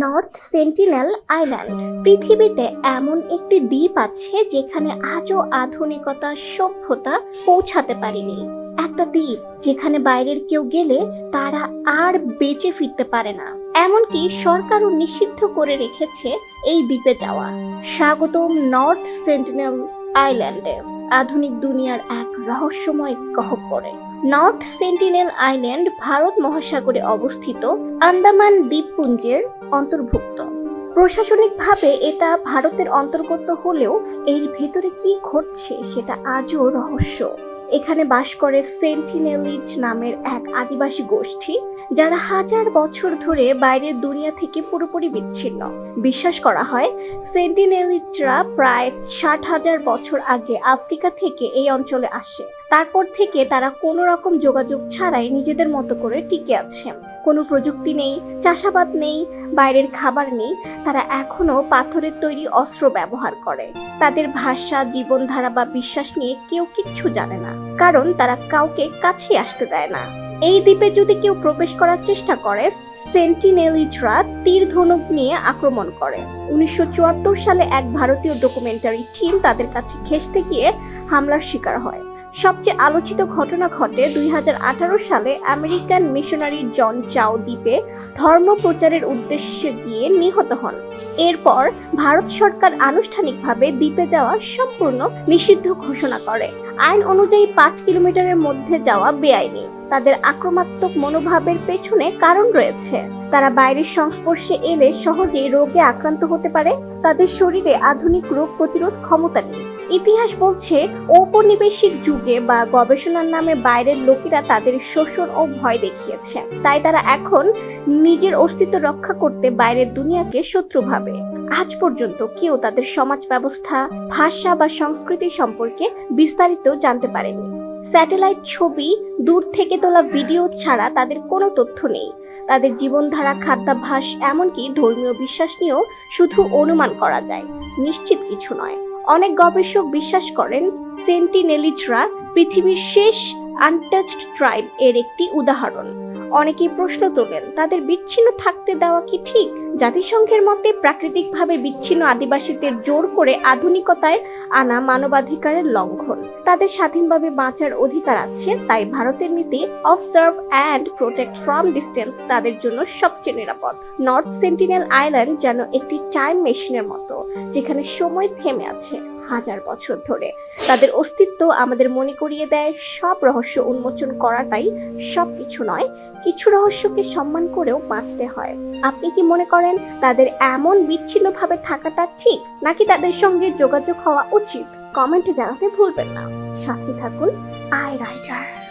North Sentinel island পৃথিবীতে এমন একটি দ্বীপ আছে যেখানে আজও আধুনিকতা, সভ্যতা পৌঁছাতে পারেনি। একটা দ্বীপ যেখানে বাইরের কেউ গেলে তারা আর বেঁচে ফিরতে পারে না। এমনকি সরকারও নিষিদ্ধ করে রেখেছে এই দ্বীপে যাওয়া। স্বাগতম নর্থ সেন্টিনেল আইল্যান্ডে আধুনিক দুনিয়ার এক রহস্যময় গহ্বরে নর্থ সেন্টিনেল আইল্যান্ড ভারত মহাসাগরে অবস্থিত আন্দামান দ্বীপপুঞ্জের অন্তর্ভুক্ত। প্রশাসনিকভাবে এটা ভারতের অন্তর্গত হলেও এর ভেতরে কি ঘটছে সেটা আজও রহস্য। এখানে বাস করে সেন্টিনেলিজ নামের এক আদিবাসী গোষ্ঠী, যারা হাজার বছর ধরে বাইরের দুনিয়া থেকে পুরোপুরি বিচ্ছিন্ন। বিশ্বাস করা হয় সেন্টিনেলিজরা প্রায় ষাট হাজার বছর আগে আফ্রিকা থেকে এই অঞ্চলে আসে। তারপর থেকে তারা কোনো রকম যোগাযোগ ছাড়াই নিজেদের মতো করে টিকে আছে। কোনো প্রযুক্তি নেই, চাষাবাদ নেই, বাইরের খাবার নেই, তারা এখনও পাথরের তৈরি অস্ত্র ব্যবহার করে। তাদের ভাষা, জীবনধারা বা বিশ্বাস নিয়ে কেউ কিচ্ছু জানে না। কারণ তারা কাউকে কাছে আসতে দেয় না। এই দ্বীপে যদি কেউ প্রবেশ করার চেষ্টা করে সেন্টিনেলিজরা তীর ধনুক নিয়ে আক্রমণ করে। উনিশশো সালে এক ভারতীয় ডকুমেন্টারি টিম তাদের কাছে ঘেঁষতে গিয়ে হামলার শিকার হয়। সবচেয়ে আলোচিত ঘটনা ঘটে দুই হাজার আঠারো সালে আমেরিকান মিশনারি জন চাও দ্বীপে ধর্ম প্রচারের উদ্দেশ্যে গিয়ে নিহত হন। এরপর ভারত সরকার আনুষ্ঠানিকভাবে দ্বীপে যাওয়া সম্পূর্ণ নিষিদ্ধ ঘোষণা করে। আইন অনুযায়ী পাঁচ কিলোমিটারের মধ্যে যাওয়া বেআইনি। তাদের আক্রমাত্মক মনোভাবের পেছনে কারণ রয়েছে। তারা বাইরের সংস্পর্শে এলে সহজেই রোগে আক্রান্ত হতে পারে। তাদের শরীরে আধুনিক রোগ প্রতিরোধ ক্ষমতা নেই। ইতিহাস বলছে, ঔপনিবেশিক যুগে বা গবেষণার নামে বাইরের লোকেরা তাদের শোষণ ও ভয় দেখিয়েছে। তাই তারা এখন নিজের অস্তিত্ব রক্ষা করতে বাইরের দুনিয়াকে শত্রু ভাবে। আজ পর্যন্ত কেউ তাদের সমাজ ব্যবস্থা, ভাষা বা সংস্কৃতি সম্পর্কে বিস্তারিত জানতে পারেনি। স্যাটেলাইট ছবি দূর থেকে তোলা ভিডিও ছাড়া তাদের কোনো তথ্য নেই। তাদের জীবনধারা, খাদ্যাভ্যাস, এমনকি ধর্মীয় বিশ্বাস নিয়েও শুধু অনুমান করা যায়। নিশ্চিত কিছু নয়। অনেক গবেষক বিশ্বাস করেন, সেন্টিনেলিজরা পৃথিবীর শেষ আনটাচড ট্রাইব এর একটি উদাহরণ। অনেকেই প্রশ্ন তোলেন, তাদের বিচ্ছিন্ন থাকতে দেওয়া কি ঠিক? জাতিসংঘের মতে প্রাকৃতিকভাবে বিচ্ছিন্ন আদিবাসীদের জোর করে আধুনিকতায় আনা মানবাধিকারের লঙ্ঘন। তাদের স্বাধীনভাবে বাঁচার অধিকার আছে, তাই ভারতের নীতি observe and protect from distance তাদের জন্য সবচেয়ে নিরাপদ। নর্থ সেন্টিনেল আইল্যান্ড যেন একটি টাইম মেশিনের মতো, যেখানে সময় থেমে আছে। হাজার বছর ধরে। তাদের অস্তিত্ব আমাদের মনে করিয়ে দেয়, সব রহস্য উন্মোচন করাটাই সব কিছু নয়, কিছু রহস্যকে সম্মান করেও বাঁচতে হয়। আপনি কি মনে করেন তাদের এমন বিচ্ছিন্নভাবে থাকাটা ঠিক, নাকি তাদের সঙ্গে যোগাযোগ হওয়া উচিত? কমেন্টে জানাতে ভুলবেন না। সাথে থাকুন আই রাইটার।